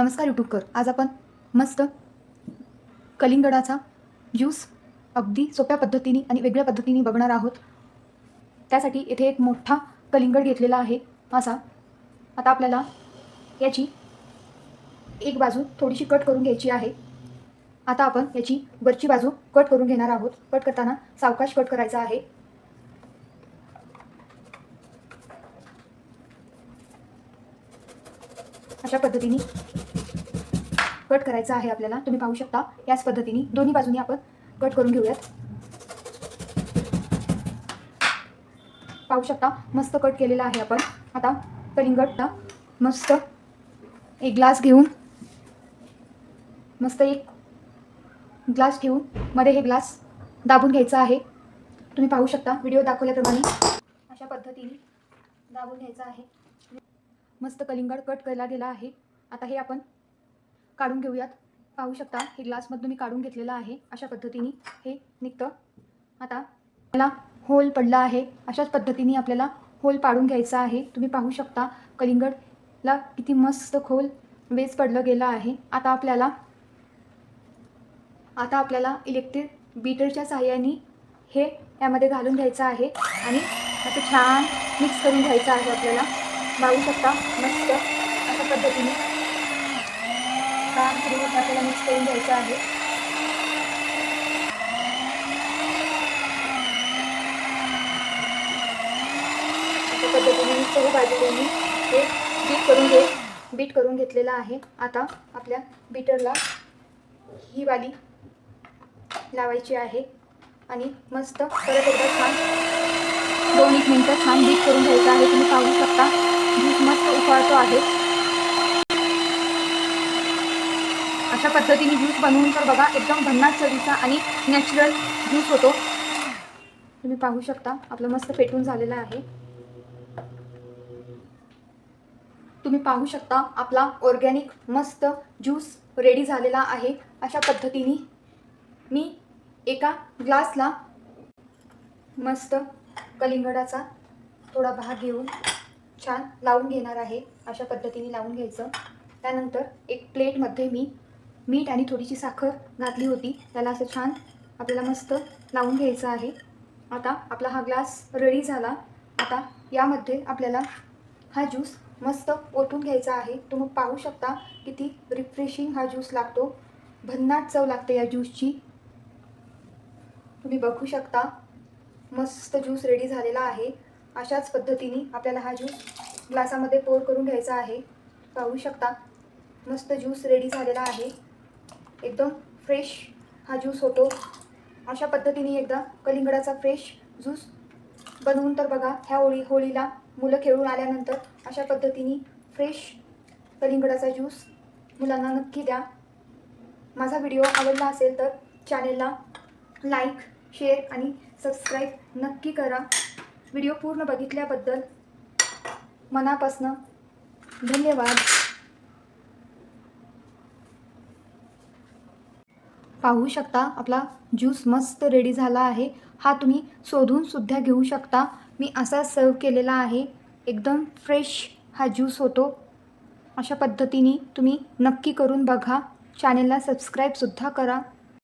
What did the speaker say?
नमस्कार यूट्यूबकर आज आपण मस्त कलिंगडाचा ज्यूस अगदी सोप्या पद्धतीने आणि वेगळ्या पद्धतीने बघणार आहोत. त्यासाठी येथे एक मोठा कलिंगड घेतलेला आहे. असा. आता आपल्याला याची एक बाजू थोडीशी कट करून घ्यायची आहे. आता आपण याची वरची बाजू कट करून घेणार आहोत. कट करताना सावकाश कट करायचा आहे. अशा पद्धतीने कट करायचा आहे आपल्याला. तुम्ही पाहू शकता याच पद्धतीने दोन्ही बाजूनी आपण कट करून घेऊयात. पाहू शकता मस्त कट केलेला आहे आपण. आता कलिंगट मस्त एक ग्लास घेऊन मस्त एक ग्लास ठेवून मध्ये हे ग्लास दाबून घ्यायचा आहे. तुम्ही पाहू शकता व्हिडिओ दाखवल्याप्रमाणे अशा पद्धतीने दाबून घ्यायचा आहे. मस्त कलिंगड कट केला गेला आहे. आता हे आपण काढून घेऊयात. पाहू शकता हे ग्लासमधून मी काढून घेतलेलं आहे अशा पद्धतीने हे निघतं. आता मला होल पडला आहे. अशाच पद्धतीने आपल्याला होल पाडून घ्यायचा आहे. तुम्ही पाहू शकता कलिंगडला किती मस्त खोल वेज पडलं गेलं आहे. आता आपल्याला आता आपल्याला इलेक्ट्रिक बीटरच्या साहाय्याने हे यामध्ये घालून घ्यायचं आहे. आणि असं छान मिक्स करून घ्यायचं आहे आपल्याला. लावू शकता. मस्त. अशा पद्धतीने काम करून आपल्याला मिक्स करून घ्यायचं आहे. अशा पद्धतीने मी सर्व बाजूने मी हे बीट करून घे. बीट करून घेतलेलं आहे. आता आपल्या बीटरला ही वाली लावायची आहे. आणि मस्त परत एकदा छान दोन एक मिनटं छान बीट करून घ्यायचं आहे. तुम्ही पाहू शकता. ज्यूस मस्त उकळतो आहे. अशा पद्धतीने ज्यूस बनवून तर बघा एकदम भन्नाट चवीचा आणि नॅचरल ज्यूस होतो. तुम्ही पाहू शकता आपलं मस्त पेटून झालेलं आहे. तुम्ही पाहू शकता आपला ऑर्गॅनिक मस्त ज्यूस रेडी झालेला आहे. अशा पद्धतीने मी एका ग्लासला मस्त कलिंगडाचा थोडा भाग घेऊन छान लावून घेणार आहे अशा पद्धतीने लावून घ्यायचं. त्यानंतर एक प्लेटमध्ये मी मीठ आणि थोडीशी साखर घातली होती. त्याला असं छान आपल्याला मस्त लावून घ्यायचं आहे. आता आपला हा ग्लास रेडी झाला. आता यामध्ये आपल्याला हा ज्यूस मस्त ओतून घ्यायचा आहे. तुम्ही पाहू शकता किती रिफ्रेशिंग हा ज्यूस लागतो. भन्नाट चव लागते या ज्यूसची तुम्ही बघू शकता. मस्त ज्यूस रेडी झालेला आहे. अशाच पद्धतीने आपल्याला हा ज्यूस ग्लासामध्ये पोर करून घ्यायचा आहे. पाहू शकता मस्त ज्यूस रेडी झालेला आहे. एकदम फ्रेश हा ज्यूस होतो. अशा पद्धतीने एकदा कलिंगडाचा फ्रेश ज्यूस बनवून तर बघा ह्या होळी होळीला मुलं खेळून आल्यानंतर अशा पद्धतीने फ्रेश कलिंगडाचा ज्यूस मुलांना नक्की द्या. माझा व्हिडिओ आवडला असेल तर चॅनेलला लाईक शेअर आणि सबस्क्राईब नक्की करा. व्हिडिओ पूर्ण बघितल्याबद्दल मनापासनं धन्यवाद. पाहू शकता आपला ज्यूस मस्त रेडी झाला आहे. हा तुम्ही शोधून सुद्धा घेऊ शकता. मी असा सर्व केलेला आहे. एकदम फ्रेश हा ज्यूस होतो. अशा पद्धतीने तुम्ही नक्की करून बघा. चॅनेलला सबस्क्राईबसुद्धा करा.